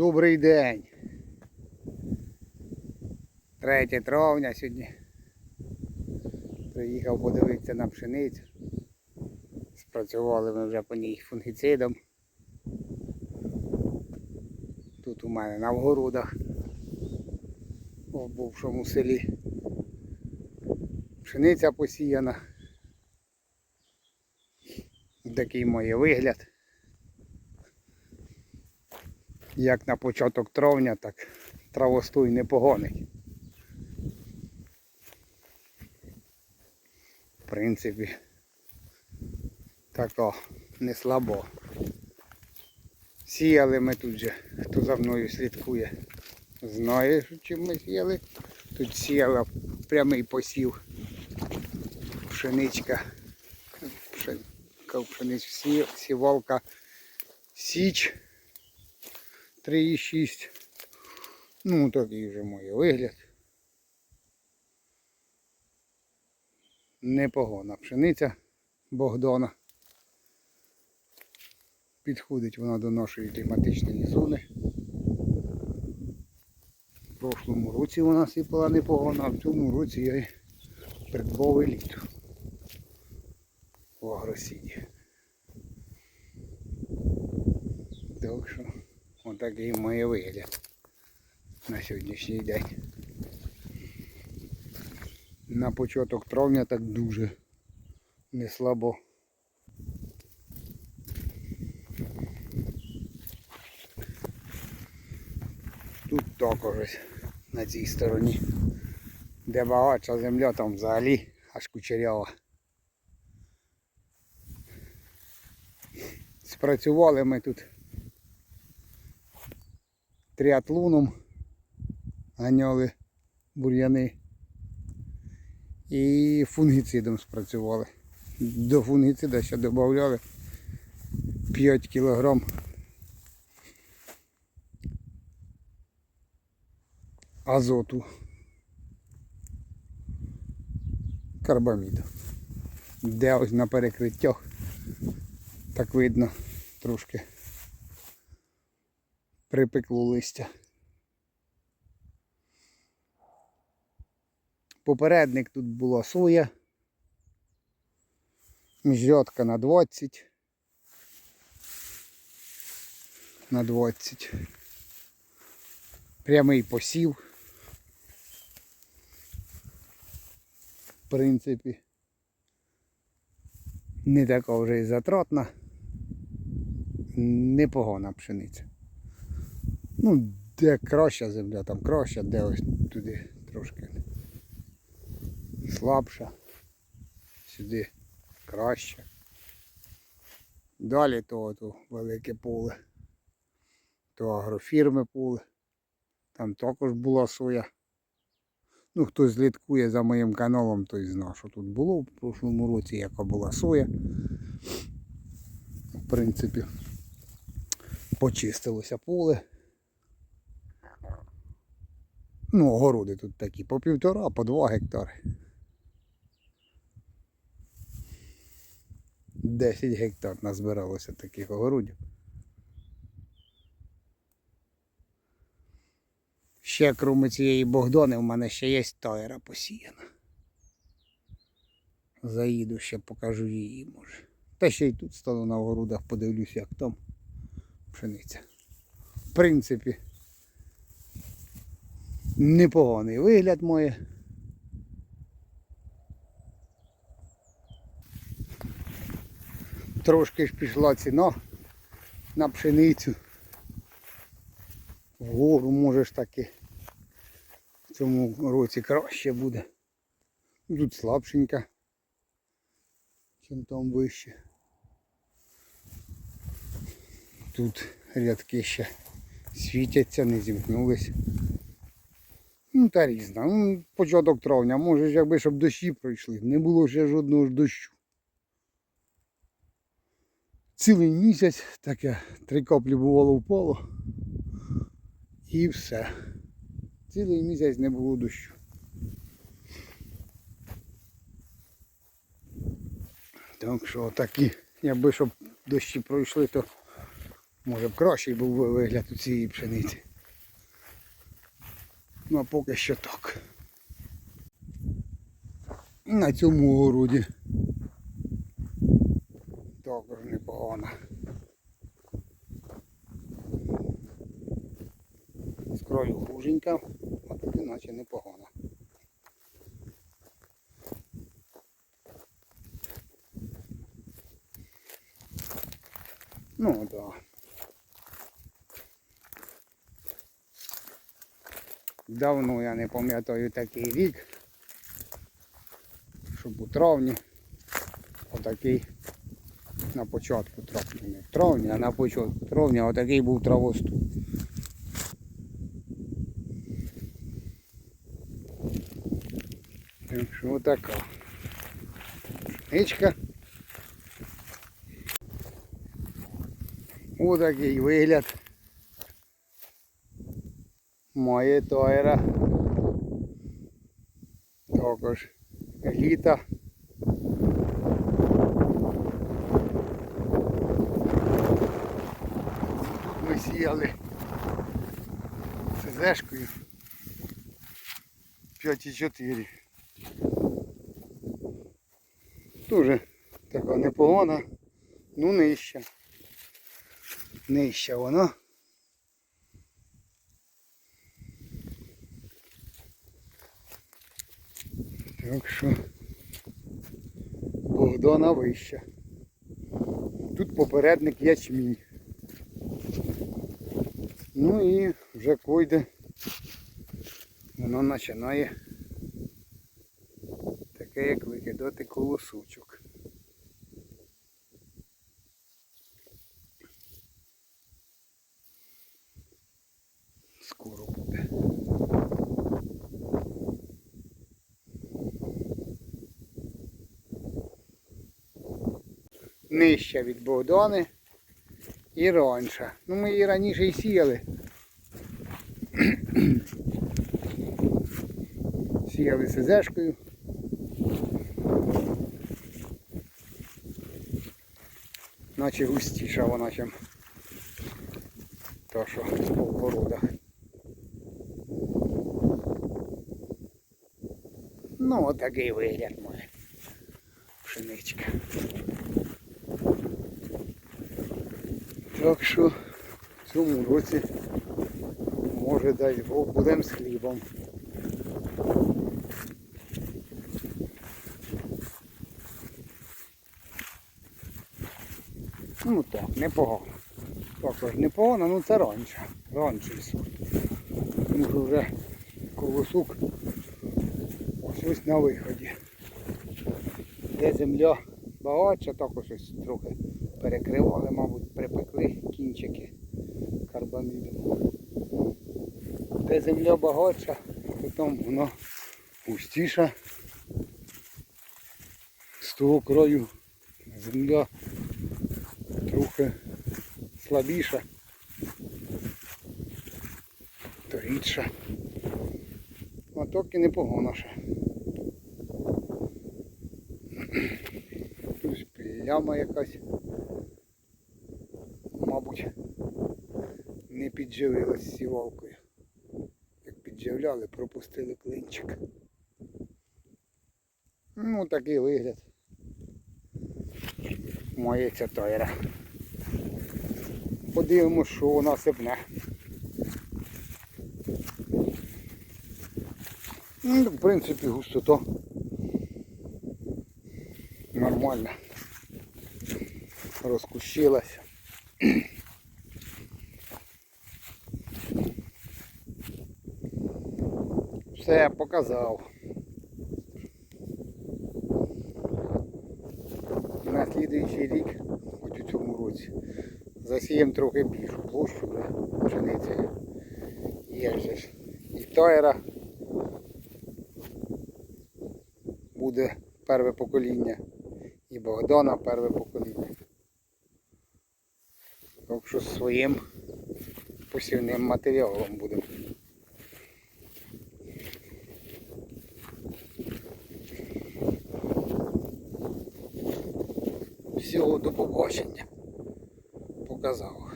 Добрий день. 3 травня сьогодні. Приїхав подивитися на пшеницю. Спрацювали ми вже по ній фунгіцидом. Тут у мене на вгородах в бувшому селі. Пшениця посіяна. Такий моє вигляд. Як на початок травня, так травостуй не погонить. В принципі, тако не слабо. Сіяли ми тут же, хто за мною слідкує, знає, чим ми сіяли. Тут сіяла прямий посів. Пшеничка. Пшенка, пшенич, сі- сівалка Січ 3,6. Ну, такий вже моє вигляд. Непогана пшениця Богдана. Підходить вона до нашої кліматичної зони. В прошлому році вона сипала непогано, а в цьому році я придбав еліту в агросіді. Так що отакий моє вигляд на сьогоднішній день. На початок травня так дуже не слабо. Тут також на цій стороні. Де багатша земля, там взагалі аж кучерява. Спрацювали ми тут тріатлоном, ганяли бур'яни і фунгіцидом спрацювали. До фунгіцида ще додавали 5 кілограм азоту карбаміду. Де ось на перекриттях так видно трошки припекло листя. Попередник тут була соя. Міжрядка на 20. На 20. Прямий посів. В принципі. Не така вже і затратна. Непогана пшениця. Ну, де краща земля, там краща, де ось туди трошки слабша. Сюди краще. Далі то, то велике поле. То агрофірми поле. Там також була соя. Ну, хто слідкує за моїм каналом, той знає, що тут було в прошлому році, яка була соя. В принципі, почистилося поле. Ну, огороди тут такі, по півтора, по два гектари. 10 гектар назбиралося таких огородів. Ще крім цієї Богдани, в мене ще є тайра посіяна. Заїду ще покажу її може. Та ще й тут стану на огородах, подивлюсь, як там пшениця. В принципі, непоганий вигляд має. Трошки ж пішла ціна на пшеницю. Вгору можеш таки в цьому році краще буде. Тут слабшенька, чим там вище. Тут рядки ще світяться, не зімкнулись. Ну та різна. Ну, початок травня, може ж якби щоб дощі пройшли. Не було ще жодного ж дощу. Цілий місяць таке три каплі бувало впало. І все. Цілий місяць не було дощу. Так що такі, якби щоб дощі пройшли, то Може б кращий був вигляд у цієї пшениці. Ну а поки що так. На цьому городі також непогано. З краю хуженька, а тут іначе непогано. Ну да. Давно я не пам'ятаю такий рік, щоб у травні отакий на початку травня, не в травні, а на початку травня отакий був травоступ. Так що отака. Пшеничка. Отакий вигляд. Має тайра. Також еліта. Ми сіяли СЗшкою 5,4. Дуже така непогана, ну нижча. Нижча вона. Так що Богдана вища. Тут попередник ячмінь. Ну і вже койде воно починає таке як викидати колосочок. Скоро буде. Нижча від Богдани і раніше. Ну ми її раніше і сіяли. сіяли СЗшкою. Наче густіша вона, чим то, що в полгорода. Ну, отакий вигляд має пшеничка. Так що в цьому році може дай Бог будемо з хлібом. Ну так, непогано. Також непогано, ну це раніше. Раніше сорт. Тому що вже колосук ось ось на виході. Де земля багатша, також ось трохи перекривали, мабуть, припекли кінчики карбамідом. Де земля багатша, то там воно густіша. З того краю земля трохи слабіша, то рідша. А токи непогано ще. Ось пляма якась. Мабуть, не підживилась сівалкою. Як підживляли, пропустили клинчик. Ну, такий вигляд. Має ця тайра. Подивимось, що вона сипне. Ну, в принципі, густота нормальна. Розкущилася. Все, показав. На слідуючий рік, хоч у цьому році, засіємо трохи більшу площу вже пшениці. Є же ж і тайра буде перше покоління, і Богдана перше покоління. Так що своїм посівним матеріалом будемо. До побачення. Показав.